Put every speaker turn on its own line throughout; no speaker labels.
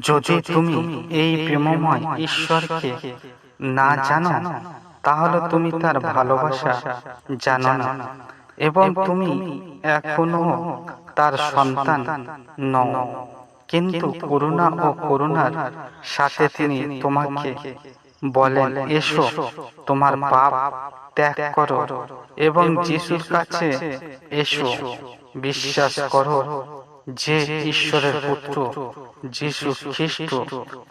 যদি তুমি এই প্রেমময় ঈশ্বরকে না জানো, তাহলে তুমি তার ভালোবাসা জানো না। এবং তুমি এখনও তার সন্তান নও। কিন্তু করুণা ও করুণার সাথে তিনি তোমাকে বলেন, এসো, তোমার পাপ ত্যাগ করো এবং যিশুর কাছে এসো, বিশ্বাস করো যে ঈশ্বরের পুত্র, যিশু খ্রিস্ট,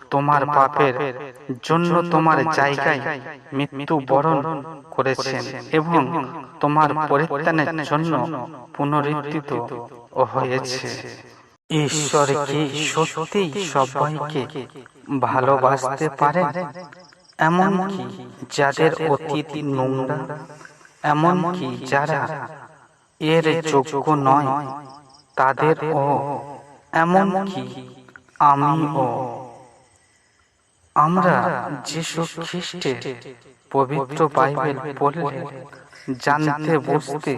তোমার পাপের জন্য তোমার জায়গায় মৃত্যু বরণ করেছেন এবং তোমার পরিত্রাণের জন্য পুনরুত্থিত হয়েছে। ঈশ্বর কি সত্যি সবাইকে ভালোবাসতে পারে এমনকি যাদের অতীত নোংরা? এমনকি যারা এর যোগ্য নয়? তাদের ও এমনকি আমিও? আমরা যিশু খ্রিস্টের পবিত্র বাইবেল পড়লে জানতে বুঝতে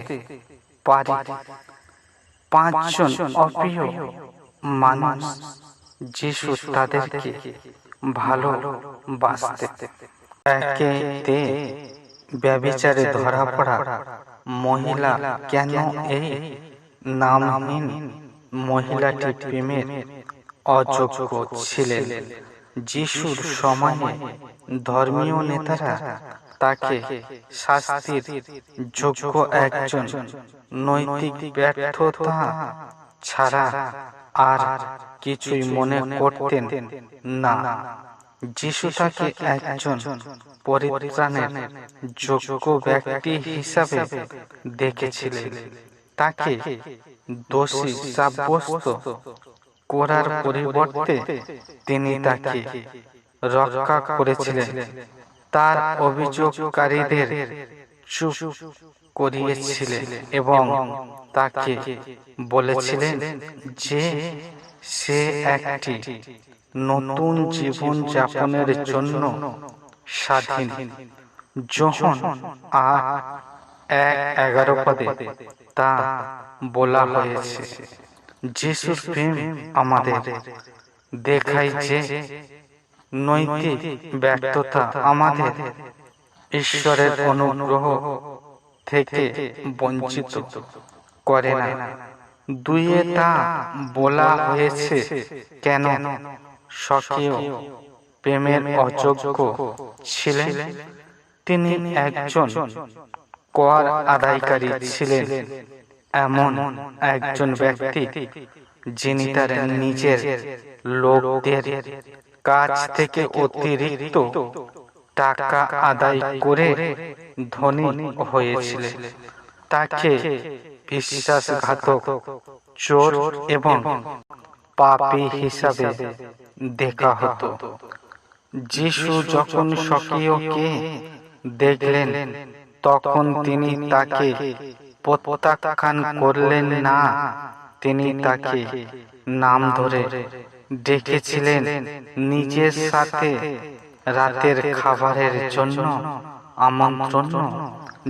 পারি। পাঁচজন অপ্রিয় মানুষ যিশু তাদেরকে ভালো বাসতে। একেতে ব্যবিচারে ধরা পড়া মহিলা কেন এই নামহীন মহিলাটি প্রেমের অযোগ্য ছিলেন। যিশুর সময়ে ধর্মীয় নেতারা তাকে শাস্তির যোগ্য একজন নৈতিক ব্যর্থতা ছাড়া আর কিছুই মনে করতেন না। যিশু তাকে একজন পরিত্রাণের যোগ্য ব্যক্তি হিসাবে দেখেছিলেন। তাকে দোষী সাব্যস্ত করার পরিবর্তে তিনি তাকে রক্ষা করেছিলেন। তার অভিযোগকারীদের চুপ করিয়েছিলেন এবং তাকে বলেছিলেন যে সে একটি নতুন জীবন যাপনের জন্য স্বাধীন। যখন আট এক এগারো পদে তা বলা হয়েছে, যিশুর প্রেম আমাদের দেখায় যে নৈতিক ব্যর্থতা আমাদের ঈশ্বরের অনুগ্রহ থেকে বঞ্চিত করে না। দুইয়ে তা বলা হয়েছে, কেন স্বকীয় প্রেমের অযোগ্য ছিলেন? তিনি একজন কর আদায়কারী ছিলেন এমন একজন ব্যক্তি যিনি তার নিজের লোকদের কাছ থেকে অতিরিক্ত টাকা আদায় করে ধনী হয়েছিলেন। তাকে বিশ্বাসঘাতক চোর এবং পাপি হিসাবে দেখা হতো। যিশু যখন স্বকীয়কে দেখলেন তখন তিনি তাকে প্রত্যাখ্যান করলেন না। তিনি তাকে নাম ধরে ডেকেছিলেন নিজের সাথে রাতের খাবারের জন্য আমন্ত্রণ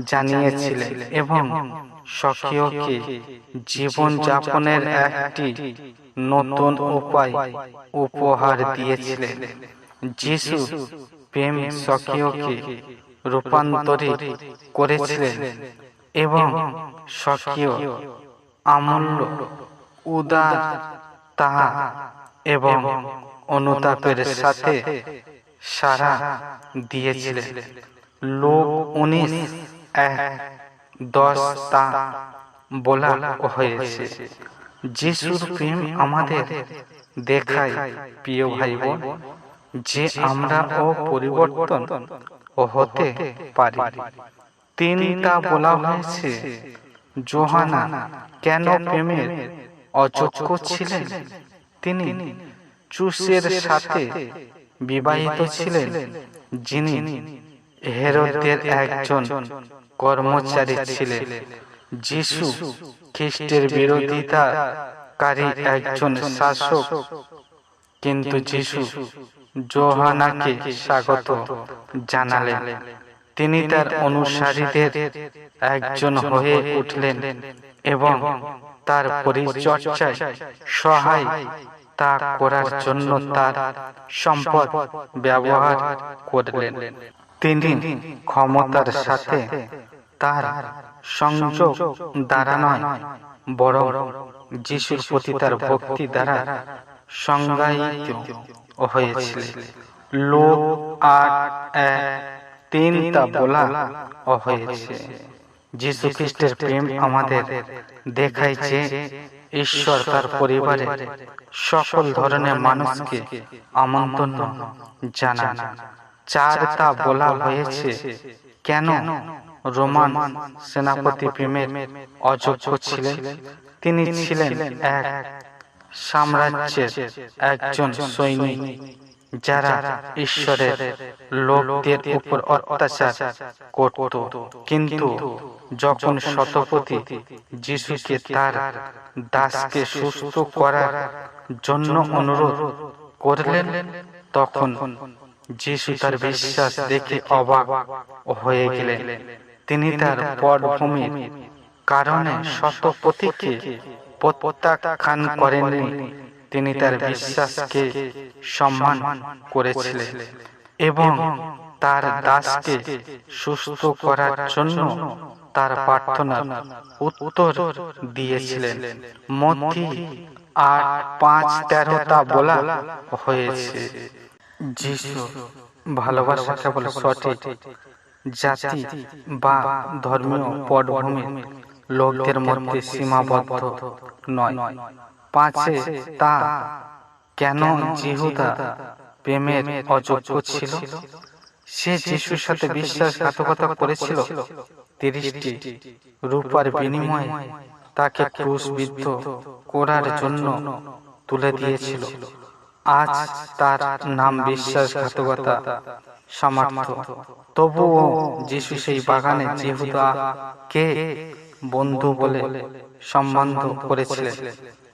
জানিয়েছিলেন এবং স্বকীয়কে জীবন যাপনের একটি নতুন উপায় উপহার দিয়েছিলেন। যিশু প্রেম স্বকীয়কে রূপান্তরিত করেছিলেন এবং স্বকীয়, আমূল্য, উদার তাহা এবং অনুতাপের সাথে সারা দিয়েছিলেন। লোক উনিশ, এক, দশ তা বলা হয়েছে। যিশুর প্রেম আমাদের দেখায়, প্রিয় ভাই বোন যে আমরা ও পরিবর্তন হতে পারি। তিনটা বলা হয়েছে, জোহানা, কেন প্রেমের অযোগ্য ছিলেন? তিনি চুষের সাথে বিবাহিত ছিলেন, যিনি হেরোদের একজন কর্মচারী ছিলেন। যিশু খ্রিস্টের বিরোধিতাকারী একজন শাসক। কিন্তু যিশু জোহানাকে স্বাগত জানালেন। তিনি তার অনুসারীদের একজন হয়ে উঠলেন এবং তার পরিচর্যায় সহায় তা করার জন্য তার সম্পদ ব্যবহার করলেন। তিনি ক্ষমতার সাথে তার সংযোগ দ্বারা নয়, বরং যিশুর প্রতি তার ভক্তি দ্বারা সংজ্ঞায়িত হয়েছিল লোক আট এক তিন তা বলা হয়েছে যিশু খ্রিস্টের প্রেম আমাদের দেখায় যে ঈশ্বর তার পরিবারে সকল ধরনের মানুষকে আমন্ত্রণ জানান। চার তা বলা হয়েছে কেন রোমান সেনাপতি প্রেমের অযোগ্য ছিলেন? তিনি ছিলেন এক সাম্রাজ্যের একজন সৈনিক যারা ঈশ্বরের লোকদের উপর অত্যাচার করত। কিন্তু যখন শতপতি যিশুকে তার দাসকে সুস্থ করার জন্য অনুরোধ করলেন তখন যিশু তার বিশ্বাস দেখে অবাক হয়ে গেলেন। তিনি তার পটভূমির কারণে শতপতিকে প্রত্যাখ্যান করেননি। তিনি তার বিশ্বাসকে সম্মান করেছিলেন এবং তার দাসকে সুস্থ করার জন্য তার প্রার্থনার উত্তর দিয়েছিলেন। মতি আট পাঁচ তেরোটা বলা হয়েছে। যিশু ভালোবাসা কেবল সঠিক জাতি বা ধর্মীয় পটভূমির লোকদের মধ্যে সীমাবদ্ধ নয়। পাঁচে তা কেন জিহুদা প্রেমের অযোগ্য ছিল? সে যিশুর সাথে বিশ্বাসঘাতকতা করেছিল। তিরিশটি রূপার বিনিময়ে তাকে ক্রুশবিদ্ধ করার জন্য তুলে দিয়েছিল। আজ তার নাম বিশ্বাসঘাতকতা সামর্থ্য। তবুও যিশু সেই বাগানে কে বন্ধু বলে সম্বন্ধ করেছিলেন,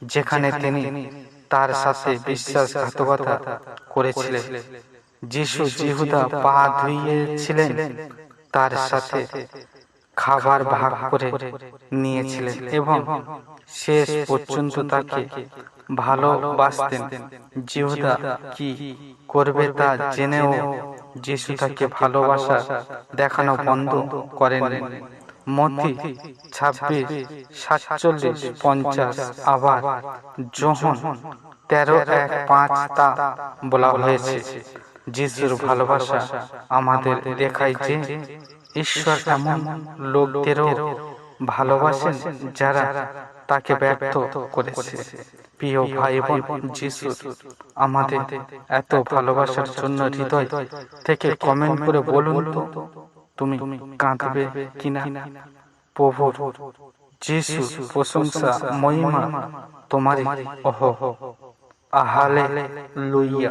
যেখানে তিনি তার সাথে বিশ্বাসঘাতকতা করেছিলেন। যিশু জিহুদা পা ধুইয়েছিলেন, তার সাথে খাবার ভাগ করে নিয়েছিলেন এবং শেষ পর্যন্ত তাকে ভালোবাসতেন। জিহুদা কি করবে তা জেনেও যিশু তাকে ভালোবাসা দেখানো বন্ধ করেন মতি ছাব্বিশ, সাতচল্লিশ, পঞ্চাশ, আবার যোহন তেরো এক পাঁচ তা বলা হয়েছে। যিশুর ভালোবাসা আমাদের দেখায় যে ঈশ্বর এমন লোকদেরও ভালোবাসেন যারা তাকে ব্যর্থ করেছে। প্রিয় ভাই বোন যিশু আমাদের এত ভালোবাসার জন্য হৃদয় থেকে কমেন্ট করে বলুন তো। তুমি কাঁদবে কিনা? প্রভুর যিশু প্রশংসা মহিমা তোমার অহ আহালে লুইয়া